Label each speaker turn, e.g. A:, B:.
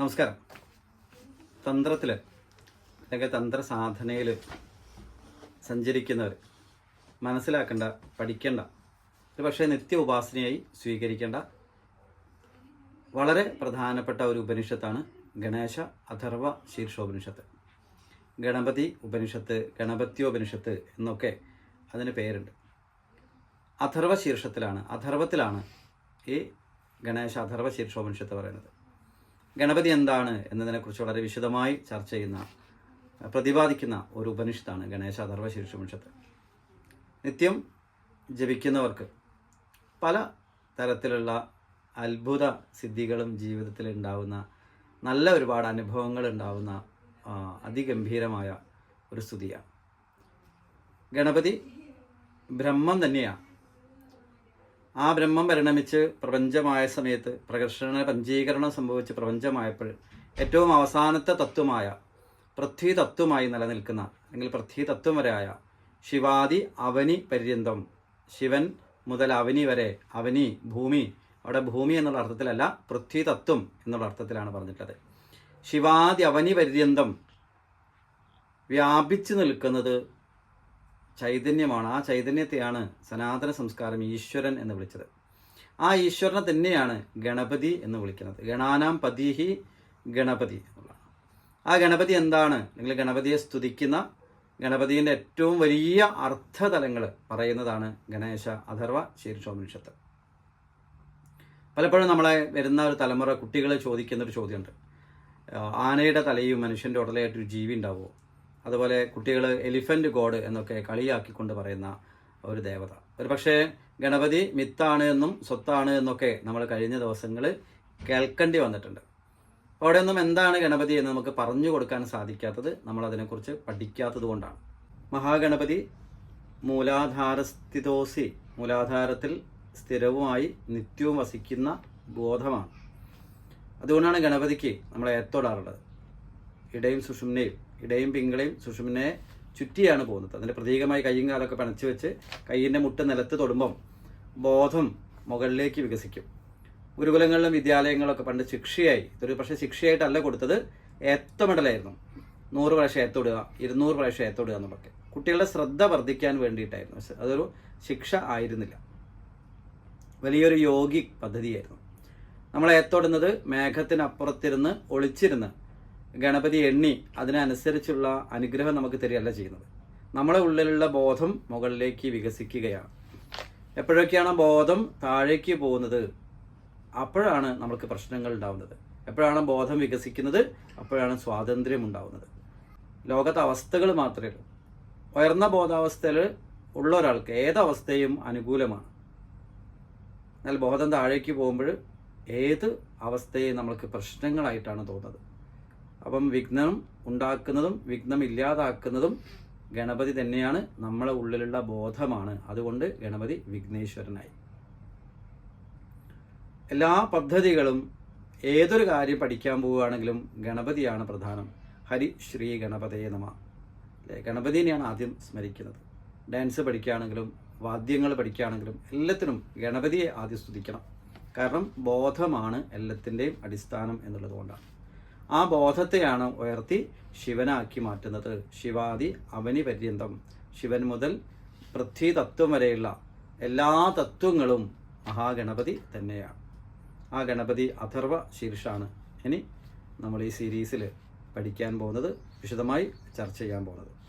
A: നമസ്കാരം. തന്ത്രത്തിൽ അല്ലെങ്കിൽ തന്ത്ര സാധനയിൽ സഞ്ചരിക്കുന്നവർ മനസ്സിലാക്കേണ്ട പഠിക്കേണ്ട ഒരു പക്ഷേ നിത്യ ഉപാസനയായി സ്വീകരിക്കേണ്ട വളരെ പ്രധാനപ്പെട്ട ഒരു ഉപനിഷത്താണ് ഗണേശ അഥർവ ശീർഷോപനിഷത്ത്. ഗണപതി ഉപനിഷത്ത് ഗണപത്യോപനിഷത്ത് എന്നൊക്കെ അതിന് പേരുണ്ട്. അഥർവ ശീർഷത്തിലാണ് അഥർവത്തിലാണ് ഈ ഗണേശ അഥർവ ശീർഷോപനിഷത്ത് പറയുന്നത്. ഗണപതി എന്താണ് എന്നതിനെക്കുറിച്ച് വളരെ വിശദമായി ചർച്ച ചെയ്യുന്ന പ്രതിപാദിക്കുന്ന ഒരു ഉപനിഷത്താണ് ഗണേശ അഥർവ ശീർഷോപനിഷത്ത് നിത്യം ജപിക്കുന്നവർക്ക് പല തരത്തിലുള്ള അത്ഭുത സിദ്ധികളും ജീവിതത്തിൽ ഉണ്ടാവുന്ന നല്ല ഒരുപാട് അനുഭവങ്ങൾ ഉണ്ടാവുന്ന അതിഗംഭീരമായ ഒരു സ്തുതിയാണ്. ഗണപതി ബ്രഹ്മം തന്നെയാണ് ആ ബ്രഹ്മം പരിണമിച്ച് പ്രപഞ്ചമായ സമയത്ത് പ്രകർഷണ പഞ്ചീകരണം സംഭവിച്ച് പ്രപഞ്ചമായപ്പോൾ ഏറ്റവും അവസാനത്തെ തത്വമായ പൃഥ്വി തത്വമായി നിലനിൽക്കുന്ന അല്ലെങ്കിൽ പൃഥ്വി തത്വം വരെയായ ശിവാദി അവനി പര്യന്തം. ശിവൻ മുതൽ അവനി വരെ അവനി ഭൂമി. അവിടെ ഭൂമി എന്നുള്ള അർത്ഥത്തിലല്ല പൃഥ്വി തത്വം എന്നുള്ള അർത്ഥത്തിലാണ് പറഞ്ഞിട്ടുള്ളത്. ശിവാദി അവനി പര്യന്തം വ്യാപിച്ചു നിൽക്കുന്നത് ചൈതന്യമാണ്. ആ ചൈതന്യത്തെയാണ് സനാതന സംസ്കാരം ഈശ്വരൻ എന്ന് വിളിച്ചത്. ആ ഈശ്വരനെ തന്നെയാണ് ഗണപതി എന്ന് വിളിക്കുന്നത്. ഗണാനാം പതിഹി ഗണപതി എന്നുള്ളതാണ് ആ ഗണപതി എന്താണ്? നിങ്ങൾ ഗണപതിയെ സ്തുതിക്കുന്ന ഗണപതിയുടെ ഏറ്റവും വലിയ അർത്ഥതലങ്ങൾ പറയുന്നതാണ് ഗണേശ അഥർവ ശീർഷോപനിഷത്ത്. പലപ്പോഴും നമ്മളെ വരുന്ന ഒരു തലമുറ കുട്ടികളെ ചോദിക്കുന്ന ഒരു ചോദ്യമുണ്ട്. ആനയുടെ തലയും മനുഷ്യന്റെ ഉടലായിട്ടൊരു ജീവി ഉണ്ടാവുമോ? അതുപോലെ കുട്ടികൾ എലിഫന്റ് ഗോഡ് എന്നൊക്കെ കളിയാക്കിക്കൊണ്ട് പറയുന്ന ഒരു ദേവത. ഒരു പക്ഷേ ഗണപതി മിത്താണ് എന്നും സ്വത്താണ് എന്നൊക്കെ നമ്മൾ കഴിഞ്ഞ ദിവസങ്ങൾ കേൾക്കേണ്ടി വന്നിട്ടുണ്ട്. അവിടെ ഒന്നും എന്താണ് ഗണപതി എന്ന് നമുക്ക് പറഞ്ഞു കൊടുക്കാൻ സാധിക്കാത്തത് നമ്മൾ അതിനെക്കുറിച്ച് പഠിക്കാത്തത് കൊണ്ടാണ്. മഹാഗണപതി മൂലാധാരസ്ഥിതോസി മൂലാധാരത്തിൽ സ്ഥിരവുമായി നിത്യവും വസിക്കുന്ന ബോധമാണ് അതുകൊണ്ടാണ് ഗണപതിക്ക് നമ്മൾ ഏത്തോടാറുള്ളത്. ഇടയും സുഷുമ്നയും. ഇടയും പിങ്കളയും സുഷുമിനെ ചുറ്റിയാണ് പോകുന്നത്. അതിന്റെ പ്രതീകമായി കയ്യും കാലൊക്കെ പണച്ചു വെച്ച് കയ്യിന്റെ മുട്ട് നിലത്ത് തൊടുമ്പം ബോധം മുകളിലേക്ക് വികസിക്കും. ഗുരുകുലങ്ങളിലും വിദ്യാലയങ്ങളിലൊക്കെ പണ്ട് ശിക്ഷയായി. ഇതൊരു പക്ഷേ ശിക്ഷയായിട്ടല്ല കൊടുത്തത് ഏത്തമിടലായിരുന്നു നൂറ് പ്രാവശ്യം ഏത്തോടുക ഇരുന്നൂറ് പ്രാവശ്യം ഏത്തോടുക എന്നൊക്കെ കുട്ടികളുടെ ശ്രദ്ധ വർദ്ധിക്കാൻ വേണ്ടിയിട്ടായിരുന്നു. അതൊരു ശിക്ഷ ആയിരുന്നില്ല. വലിയൊരു യോഗി പദ്ധതിയായിരുന്നു. നമ്മൾ ഏത്തോടുന്നത് മേഘത്തിനപ്പുറത്തിരുന്ന് ഒളിച്ചിരുന്ന് ഗണപതി എണ്ണി അതിനനുസരിച്ചുള്ള അനുഗ്രഹം നമുക്ക് തരികയല്ല ചെയ്യുന്നത്. നമ്മളെ ഉള്ളിലുള്ള ബോധം മുകളിലേക്ക് വികസിക്കുകയാണ്. എപ്പോഴൊക്കെയാണ് ബോധം താഴേക്ക് പോകുന്നത് അപ്പോഴാണ് നമുക്ക് പ്രശ്നങ്ങൾ ഉണ്ടാവുന്നത്. എപ്പോഴാണ് ബോധം വികസിക്കുന്നത് അപ്പോഴാണ് സ്വാതന്ത്ര്യം ഉണ്ടാവുന്നത്. ലോകത്തെ അവസ്ഥകൾ മാത്രമേ ഉള്ളൂ. ഉയർന്ന ബോധാവസ്ഥയിൽ ഉള്ള ഒരാൾക്ക് ഏതവസ്ഥയും അനുകൂലമാണ്. എന്നാൽ ബോധം താഴേക്ക് പോകുമ്പോൾ ഏത് അവസ്ഥയെ നമ്മൾക്ക് പ്രശ്നങ്ങളായിട്ടാണ് തോന്നുന്നത്. അപ്പം വിഘ്നം ഉണ്ടാക്കുന്നതും വിഘ്നം ഇല്ലാതാക്കുന്നതും ഗണപതി തന്നെയാണ് നമ്മളെ ഉള്ളിലുള്ള ബോധമാണ്. അതുകൊണ്ട് ഗണപതി വിഘ്നേശ്വരനായി. എല്ലാ പദ്ധതികളും ഏതൊരു കാര്യം പഠിക്കാൻ പോവുകയാണെങ്കിലും ഗണപതിയാണ് പ്രധാനം. ഹരി ശ്രീ ഗണപതയെ നമ. അല്ലേ? ഗണപതിനെയാണ് ആദ്യം സ്മരിക്കുന്നത്. ഡാൻസ് പഠിക്കുകയാണെങ്കിലും വാദ്യങ്ങൾ പഠിക്കുകയാണെങ്കിലും എല്ലാത്തിനും ഗണപതിയെ ആദ്യം സ്തുതിക്കണം. കാരണം ബോധമാണ് എല്ലാത്തിന്റെയും അടിസ്ഥാനം എന്നുള്ളത് കൊണ്ടാണ്. ആ ബോധത്തെയാണ് ഉയർത്തി ശിവനാക്കി മാറ്റുന്നത്. ശിവാദി അവനി പര്യന്തം ശിവൻ മുതൽ പൃഥ്വി തത്വം വരെയുള്ള എല്ലാ തത്വങ്ങളും മഹാഗണപതി തന്നെയാണ്. ആ ഗണപതി അഥർവ ശീർഷാണ്. ഇനി നമ്മൾ ഈ സീരീസിൽ പഠിക്കാൻ പോകുന്നത് വിശദമായി ചർച്ച ചെയ്യാൻ പോകുന്നത്.